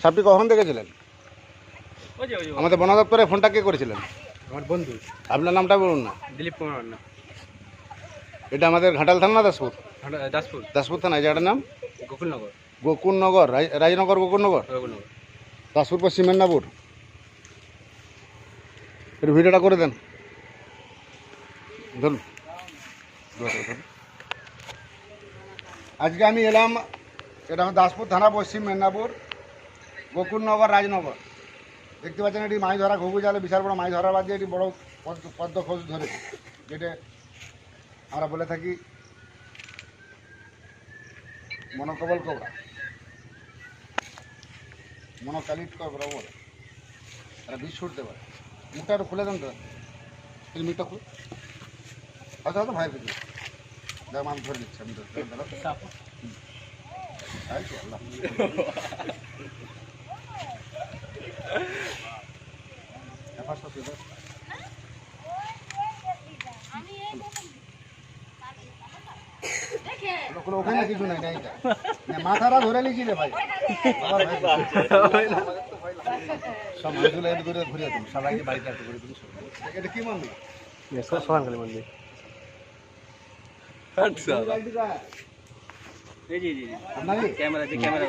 সাপটি কখন দেখেছিলেন আমাদের বন দপ্তরে ফোনটা কে করেছিলেন? আমার বন্ধু। আপনার নামটা বলুন না। দিলীপ কুমার না এটা আমাদের ঘাটাল থানা না দাসপুর দাসপুর। দাসপুর থানা এই জায়গাটার নাম? গোকুলনগর। গোকুলনগর রাজনগর গোকুলনগর। দাসপুর পশ্চিম মেদিনীপুর? একটু ভিডিওটা করে দেন। ধরুন। আজকে আমি এলাম এটা আমার দাসপুর থানা পশ্চিম মেদিনীপুর। গোকুলনগর রাজনগর। দেখতে পাচ্ছেন এটি মাছ ধরা ঘুঘু জালে বিশাল বড় মাছ ধরার বাদ এটি বড় পদ্ম খোঁজ ধরেছে যেটা আমরা বলে থাকি মনোকবল কবরা। মনোকালিট কবরা বলে। তারা বিষ ছুটতে পারে। মুখটা একটু খুলে দেন তো। এই মুখটা খুলে। হয়তো হয়তো ভয় পেয়েছি দেখ আমি ধরে নিচ্ছি আমি ধরে আল্লাহ। এ পাঁচটা তুই ধর। ওটা কোনো ওখানে কিছু নাই মাথাটা ধরে নিয়েছি রে ভাই। সব মানুষগুলো এদিক করে ঘুরিয়ে দিন সবাইকে বাড়িতে একটা করে দিন এটা কি মন্দির? সোহানকালী মন্দির। এই জি জি জি আপনারই ক্যামেরা যে ক্যামেরা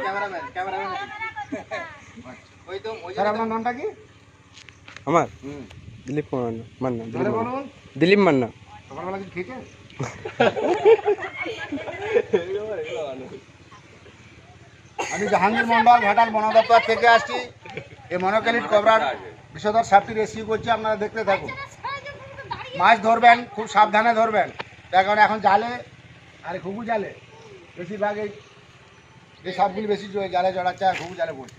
স্যার আপনার নামটা কি? আমার? দিলীপ কুমার মান্না। ধরে বলুন। দিলীপ মান্না। সকালবেলা কিছু খেয়েছেন? আমি জাহাঙ্গীর মন্ডল ঘাটাল বন দপ্তর থেকে আসছি। এই মনোকালিট কবরার বিষধর সাপটি রেস্কিউ করছি আপনারা দেখতে থাকুন। মাছ ধরবেন খুব সাবধানে ধরবেন। তার কারণ এখন জালে আর ঘুঘু জালে। বেশিরভাগ এই এই সাপগুলি বেশি জালে জড়াচ্ছে আর ঘুঘু জালে পড়ছে।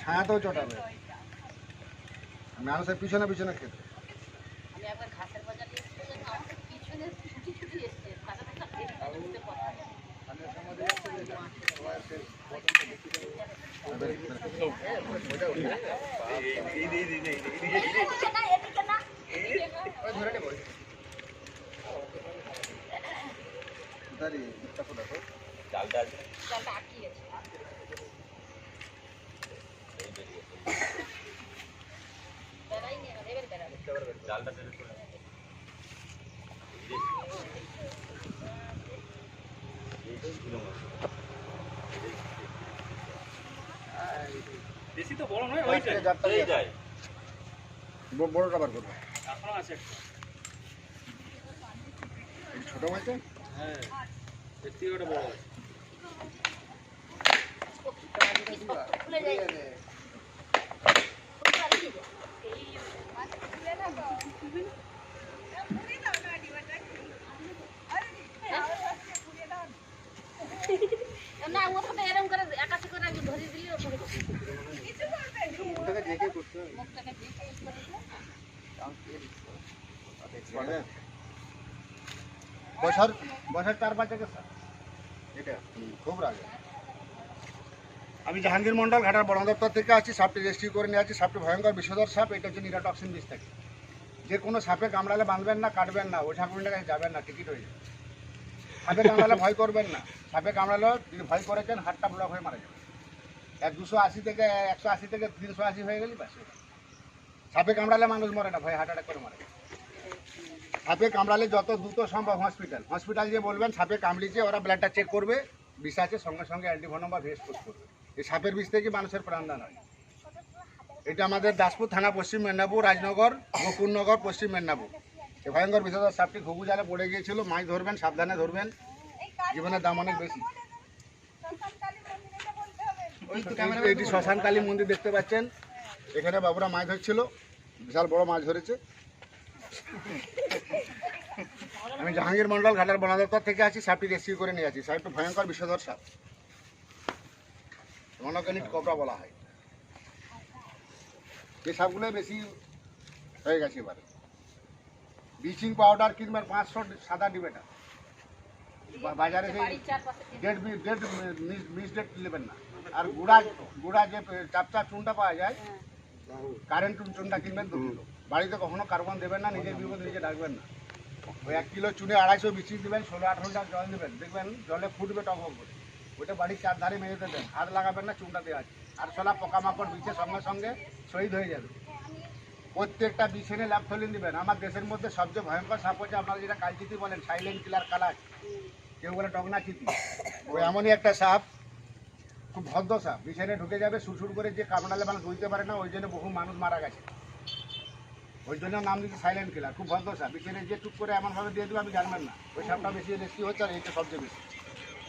ছায়াতেও চটাবে। মানুষের পিছনে পিছনে খেতে। আমি একবার ঘাসের বাজার দিয়ে এসেছিলাম আমার পিছনে ছুটি ছুটি এসছে ঘাসের বাজার দেখতে দেখতে কথা এদিকে না এদিকে না এদিকে না জালটা আছে জালটা আটকে গেছে বেড়াই নিয়ে এবার বেড়াবে জালটা টেনে করে বেশি তো বড় নয় ওইটাই এই যায়। ব- বড়টা বার করবে এখনও আছে ছোট মাছটা? হ্যাঁ এর থেকে বড় আছে খুলে যায় না ও তো এরকম করে একাশি করে আমি ধরে দিলি ওখানে ওটাকে ঢেকে করতে হবে। মুখটাকে দিয়ে করে বসার বসার চার পাঁচ স্যার। এটা খুব রাগে। আমি জাহাঙ্গীর মন্ডল ঘাটার বন দপ্তর থেকে আছি সাপটি রেস্কিউ করে নিয়ে আছি সাপটি ভয়ঙ্কর বিষধর সাপ এটা হচ্ছে নিরাটক্সিন বিষ থাকে যে কোনো সাপে কামড়ালে বাঁধবেন না, কাটবেন না, ওই ঠাকুরের কাছে যাবেন না, টিকিট হয়ে যাবে। সাপে কামড়ালে ভয় করবেন না। সাপে কামড়ালেও যদি ভয় করেছেন, হাতটা ব্লক হয়ে মারা যাবে। এক দুশো আশি থেকে একশো আশি থেকে তিনশো আশি হয়ে গেলি ব্যাস সাপে কামড়ালে মানুষ মরে না, ভয় হার্ট অ্যাটাক করে মারা সাপে কামড়ালে যত দ্রুত সম্ভব হসপিটাল। হসপিটাল যে বলবেন, সাপে কামড়িয়েছে, ওরা ব্লাডটা চেক করবে, বিষ আছে, সঙ্গে সঙ্গে অ্যান্টিভনম বা ভেস্ট করবে। এই সাপের বিষ থেকে মানুষের প্রাণদান হয়। এটা আমাদের দাসপুর থানা পশ্চিম মেদিনীপুর রাজনগর গোকুলনগর পশ্চিম মেদিনীপুর। এই ভয়ঙ্কর বিষধর সাপটি ঘুঘু জালে পড়ে গিয়েছিল মাছ ধরবেন সাবধানে ধরবেন জীবনের দাম অনেক বেশি। এইটি শ্মশান কালী মন্দির দেখতে পাচ্ছেন এখানে বাবুরা মাছ ধরছিল বিশাল বড় মাছ ধরেছে। আমি জাহাঙ্গীর মন্ডল ঘাটার বন দপ্তর থেকে আছি সাপটি রেস্কিউ করে নিয়ে আছি। সাপটি ভয়ঙ্কর বিষধর সাপ। মনোকেলিট কবরা বলা হয়। এই সাপগুলোই বেশি হয়ে গেছে এবারে। ব্লিচিং পাউডার কিনবেন পাঁচশো সাদা ডিবেটা বাজারে সেই ডেট ডেট মিস ডেট নেবেন না। আর গুড়া গুড়া যে চাপচা চুনটা পাওয়া যায় কারেন্ট চুনটা কিনবেন দু কিলো বাড়িতে কখনো কার্বন দেবেন না নিজের বিপদ নিজে ডাকবেন না। ওই এক কিলো চুনে আড়াইশো বিচি দেবেন ষোলো আঠারো লিটার জল দেবেন দেখবেন জলে ফুটবে টক করে ওইটা বাড়ির চার ধারে মেরে দেবেন হাত লাগাবেন না চুনটা দেওয়া আছে। আর সলা পোকামাকড় বিছে সঙ্গে সঙ্গে শহীদ হয়ে যাবে। প্রত্যেকটা বিছানে ল্যাপথলিন দিবেন। আমার দেশের মধ্যে সবচেয়ে ভয়ঙ্কর সাপ হচ্ছে আপনারা যেটা কালচিতি বলেন সাইলেন্ট কিলার কালার কেউ বলে ডগনা চিতি ওই এমনই একটা সাপ, খুব ভদ্র সাপ। বিছানে ঢুকে যাবে, সুরসুর করে যে কামড়ালে মানুষ বুঝতে পারে না, ওই জন্য বহু মানুষ মারা গেছে। ওই জন্য নাম দিচ্ছি সাইলেন্ট কিলার খুব ভদ্র সাপ। বিছানে যে টুক করে এমনভাবে দিয়ে দেবে, আমি জানবেন না। ওই সাপটা বেশি রেস্কি হচ্ছে আর এইটা সবচেয়ে বেশি।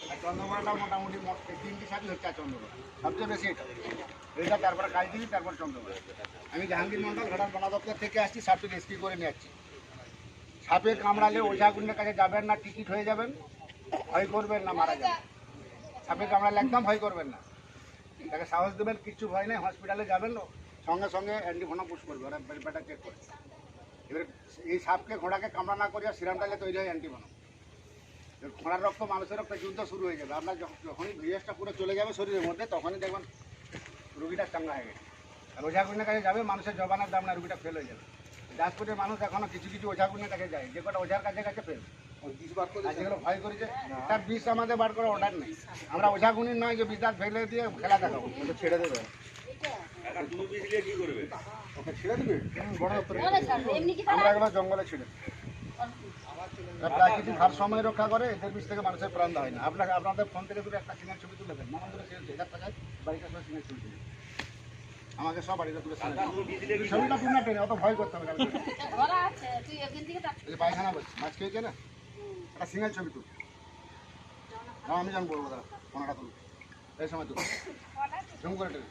আর চন্দ্রকোনাটাও মোটামুটি মোট- তিনটি সাপই হচ্ছে আর চন্দ্রকোনা সবচেয়ে বেশি এটা। এইটা তারপরে কালচিনি তারপর চন্দ্রকোনা আমি জাহাঙ্গীর মন্ডল ঘাটার বনা দপ্তর থেকে আসছি সাপটি রেস্কিউ করে নিয়ে সাপে কামড়ালে ওঝাগুন্ডের কাছে যাবেন না, টিকিট হয়ে যাবেন, ভয় করবেন না, মারা যাবেন। সাপে কামড়ালে একদম ভয় করবেন না। তাকে সাহস দেবেন, কিচ্ছু ভয় নেই, হসপিটালে যাবেন, সঙ্গে সঙ্গে অ্যান্টিভোনা পুশ করবে, ওরা ব্যাটা চেক করে। এবার এই সাপকে, ঘোড়াকে কামড়া না করিয়া সিরামটালে তৈরি হয় অ্যান্টিভোনা ঘোড়ার রক্ত মানুষের রক্ত যুদ্ধ শুরু হয়ে যাবে আপনার যখনই ভিএসটা পুরো চলে যাবে শরীরের মধ্যে তখনই দেখবেন রুগীটা চাঙ্গা হয়ে গেছে। আর ওঝাগুনের কাছে যাবে মানুষের জবানের দাম না রুগীটা ফেল হয়ে যাবে। দাসপুরের মানুষ এখনও কিছু কিছু ওঝাগুনের কাছে যায় যে কটা ওঝার কাছে কাছে ফেল আর যেগুলো ভয় করেছে তার বিষ আমাদের বার করে অর্ডার নেই। আমরা ওঝাগুনির নয় যে ফেলে দিয়ে খেলা দেখাবো। ওটা ছেড়ে দেবে। বিষ জঙ্গলে। এরা প্রাকৃতিক ভারসাম্য রক্ষা করে এদের বিষ থেকে মানুষের প্রাণ হয় না। আপনাকে আপনাদের ফোন থেকে দূরে একটা সিনের ছবি তুলে দেন। মামা ধরে সিনের হাজার টাকায় বাড়িতে সব সিনের ছবি তুলে আমাকে সব বাড়িতে তুলে ছবিটা তুই না টেনে অত ভয় করতে হবে পায়খানা বলছি মাছ খেয়েছে না? একটা সিঙ্গেল ছবি তুল। আমি জান বলব দাদা ফোনটা তুল। এই সময় তুল। ঝুম করে টেনে।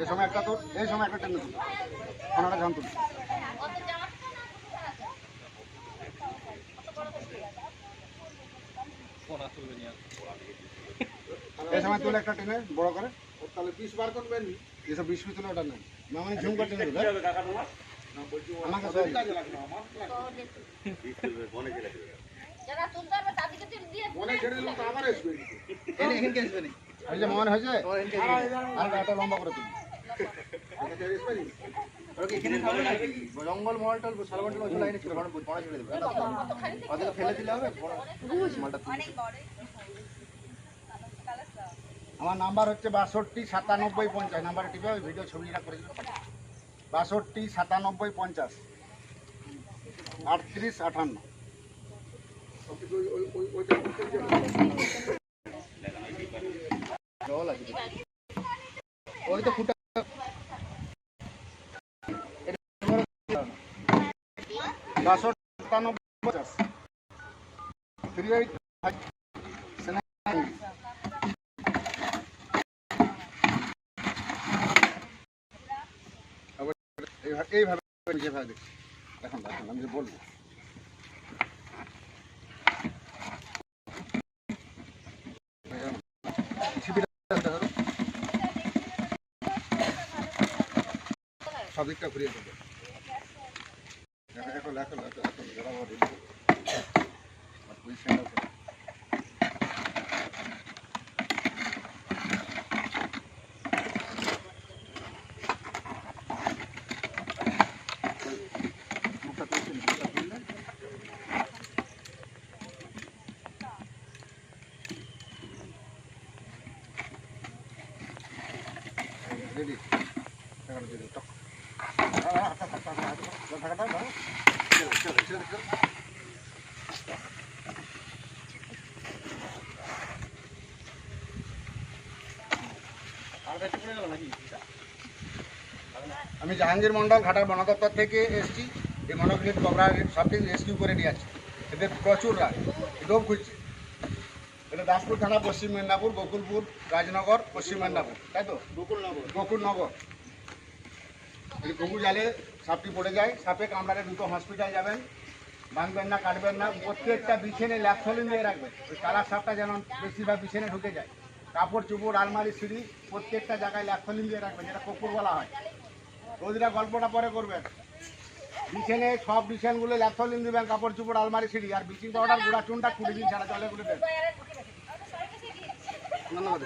এই সময় একটা তুল এই সময় একটা টেনে তুল। ফোনটা ঝাম তুল। সময় তুলে একটা টেনে বড় করে। তাহলে বিষ বার করবেন এসব বিষ তুলে ওটা নেই। না মানে ঝুম কাকা তোমার আমাকে সব মনে হয়েছে আর একটা লম্বা করে জঙ্গল মহল টল সালমন্ডল ওই লাইনে ছিল বড় বড় ছেড়ে দেবে। ফেলে দিলে হবে। মালটা আমার নাম্বার হচ্ছে বাষট্টি সাতানব্বই পঞ্চাশ। নাম্বারে টিপে ওই ভিডিও ছবিটা করে দিলে পাঠাবে। বাষট্টি সাতানব্বই পঞ্চাশ। আটত্রিশ আটান্ন ওই তো পঞ্চাশ। থ্রি এইট এইভাবে যেভাবে দেখছি। এখন এখন আমি যে বলব। সব দিকটা ঘুরিয়ে দেবে। দেখো দেখো দেখো দেখো বরাবর রেডি করো। আর পজিশনটা করো। মুখটা তুলছে, মুখটা তুললে। রেডি টাকাটা দিয়ে দাও, টক। আ, আ, হাতটা, হাতটা, হাতটা, হাতটা, টাকাটা দাও। চলো, চলো, চলো, চলো। আমি জাহাঙ্গীর মন্ডল ঘাটার বন দপ্তর থেকে এসেছি। এই মনোগ্রিড কবরা সবটি রেস্কিউ করে নিয়ে যাচ্ছি এদের প্রচুর রাগ ডোব খুঁজছে। এটা দাসপুর থানা পশ্চিম মেদিনীপুর বকুলপুর রাজনগর পশ্চিম মেদিনীপুর তাই তো? বকুলনগর। বকুলনগর। এই গঙ্গু জালে সাপটি পড়ে যায়, সাপে কামড়ালে দুটো হসপিটাল যাবেন। ভাঙবেন না, কাটবেন না, প্রত্যেকটা বিছেনে ল্যাপথলিন দিয়ে রাখবেন। ওই কালার সাপটা যেন বেশিরভাগ বিছানে ঢুকে যায়। কাপড়, চুপড়, আলমারি, সিঁড়ি, প্রত্যেকটা জায়গায় ল্যাপথলিন দিয়ে রাখবেন, যেটা কুকুর বলা হয় ওদিরা গল্পটা পরে করবেন। বিছেনে সব বিছানগুলো ল্যাপথলিন দেবেন, কাপড়, চুপড়, আলমারি, সিঁড়ি, আর ব্লিচিং পাউডার গুঁড়া চুনটা কুড়ি দিন ছাড়া জলে গুলে দেন। ধন্যবাদ।